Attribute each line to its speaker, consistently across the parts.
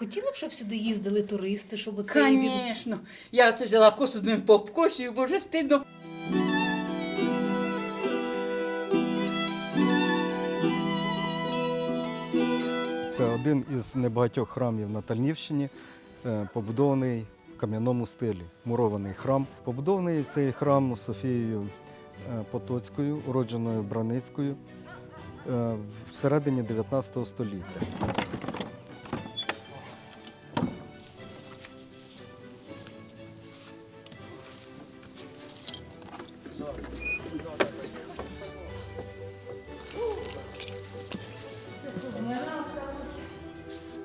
Speaker 1: Хотіли б, щоб сюди їздили туристи, щоб оце
Speaker 2: Звісно. Я оце взяла косу думаю, пообкошую, бо вже стидно.
Speaker 3: Це один із небагатьох храмів на Тальнівщині, е, побудований в кам'яному стилі. Мурований храм. Побудований цей храм Софією е, Потоцькою, уродженою Браницькою е, в середині 19 століття.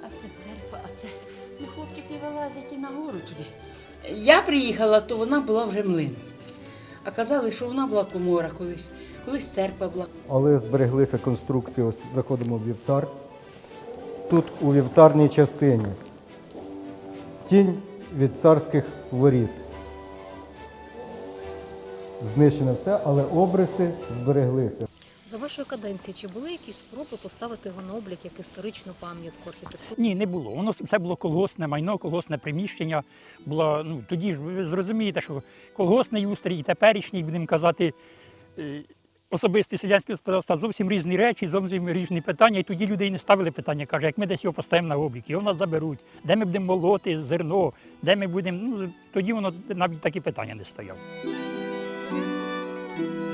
Speaker 2: А це церква, а це ну, хлопчики вилазять і нагору туди. Я приїхала, то вона була вже млин. А казали, що вона була комора колись, колись церква була.
Speaker 3: Але збереглися конструкції. Ось заходимо в вівтар. Тут у вівтарній частині тінь від царських воріт. Знищено все, але обриси збереглися.
Speaker 1: За вашої каденції чи були якісь спроби поставити його на облік як історичну пам'ятку архітектури?
Speaker 4: Ні, не було. Воно все було колгоспне майно, колгоспне приміщення. Було, ну, тоді ж ви зрозумієте, що колгоспний устрій і теперішній, будемо казати, е, особисте селянське господарство зовсім різні речі, зовсім різні питання. І тоді люди і не ставили питання. Каже, як ми десь його поставимо на облік, його нас заберуть, де ми будемо молоти зерно, де ми будемо. Ну, тоді воно навіть такі питання не стояло. thank you